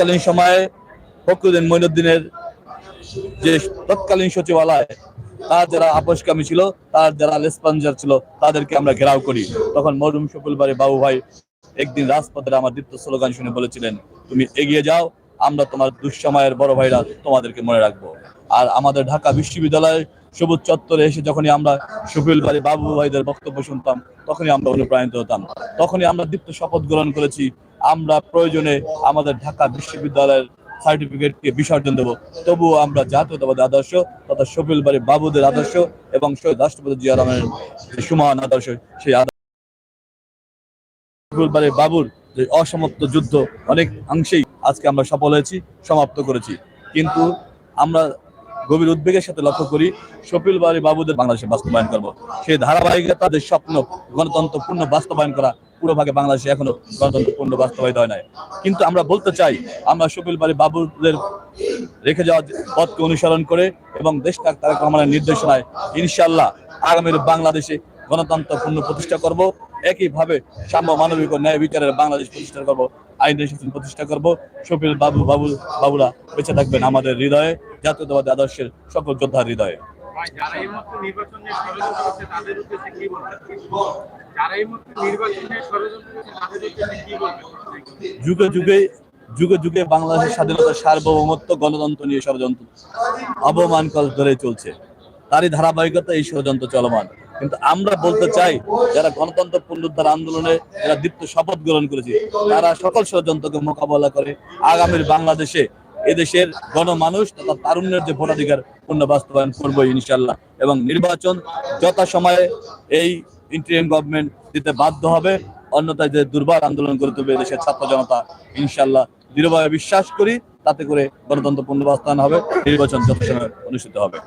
তৎকালীন সময়ে ফখরুদ্দিন মঈনুদ্দিনের যে তৎকালীন সচিবালয়, তার যারা আপোষকামী ছিল, তার যারা লেসপাঞ্জার ছিল, তাদেরকে আমরা ঘেরাও করি। তখন মরুম শকুল বাড়ি বাবু ভাই একদিন রাজপথে আমার দীপ্ত স্লোগান শুনে বলেছিলেন, তুমি এগিয়ে যাও, আমরা তোমার দুঃসময়ের বড় ভাইরা তোমাদেরকে মনে রাখব। আর আমাদের ঢাকা বিশ্ববিদ্যালয়ের সবুজ চত্বরে এসে যখনই আমরা শফিউল বাড়ি বাবু ভাইদের বক্তব্য শুনতাম, তখনই আমরা অনুপ্রাণিত হতাম। তখনই আমরা দীপ্ত শপথ গ্রহণ করেছি আমরা প্রয়োজনে আমাদের ঢাকা বিশ্ববিদ্যালয়ের সার্টিফিকেটকে বিসর্জন দেব। তবুও আমরা জাতীয়তাবাদী আদর্শ তথা শফিউল বাড়ি বাবুদের আদর্শ এবং শহীদ রাষ্ট্রপতি জিয়া রহমানের যে সুমহান আদর্শ, সেই বাবুর যে অসমাপ্ত যুদ্ধ, অনেক অংশেই আজকে আমরা সফল হয়েছি, সমাপ্ত করেছি। কিন্তু আমরা গভীর উদ্বেগের সাথে লক্ষ্য করি শফিল বাড়ি বাবুদের বাংলাদেশে বাস্তবায়ন করব। সেই ধারাবাহিকতা তাদের স্বপ্ন গণতন্ত্র পূর্ণ বাস্তবায়ন করা পুরো ভাগে বাংলাদেশে এখনও গণতন্ত্র পূর্ণ বাস্তবায়িত হয় নাই। কিন্তু আমরা বলতে চাই, আমরা শফিল বাড়ি বাবুদের রেখে যাওয়া পথকে অনুসরণ করে এবং দেশ তারেক রহমানের নির্দেশনায় ইনশাল্লাহ আগামীর বাংলাদেশে গণতন্ত্র পূর্ণ প্রতিষ্ঠা করব। একইভাবে সাম্য মানবিক ন্যায় বিচারের বাংলাদেশ প্রতিষ্ঠা করব আইনের শাসন প্রতিষ্ঠা করব। শফিল বাবু বাবু, বাবুরা বেঁচে থাকবেন আমাদের হৃদয়ে, জাতীয়তাবাদী আদর্শের সকল যোদ্ধার হৃদয়ে। যুগে যুগে যুগে যুগে বাংলাদেশের স্বাধীনতা সার্বভৌমত্ব, গণতন্ত্র নিয়ে ষড়যন্ত্র, অবমান কল ধরে চলছে। তারই ধারাবাহিকতা এই ষড়যন্ত্র চলমান। কিন্তু আমরা বলতে চাই, যারা গণতন্ত্র পুনরুদ্ধার আন্দোলনে, যারা দীপ্ত শপথ গ্রহণ করেছে, তারা সকল ষড়যন্ত্রকে মোকাবেলা করে আগামীর বাংলাদেশে এদেশের গণমানুষ তথা তারুণ্যের যে ভোটাধিকার পূর্ণ বাস্তবায়ন করব ইনশাল্লাহ এবং নির্বাচন যথাসময়ে এই ইন্টারিয়াম গভর্নমেন্ট দিতে বাধ্য হবে। অন্যথায় যে দুর্বার আন্দোলন করে তুলবে এদেশের ছাত্র জনতা ইনশাল্লাহ দৃঢ়ভাবে বিশ্বাস করি, তাতে করে গণতন্ত্র পূর্ণ বাস্তবায়ন হবে, নির্বাচন যথাসময়ে অনুষ্ঠিত হবে।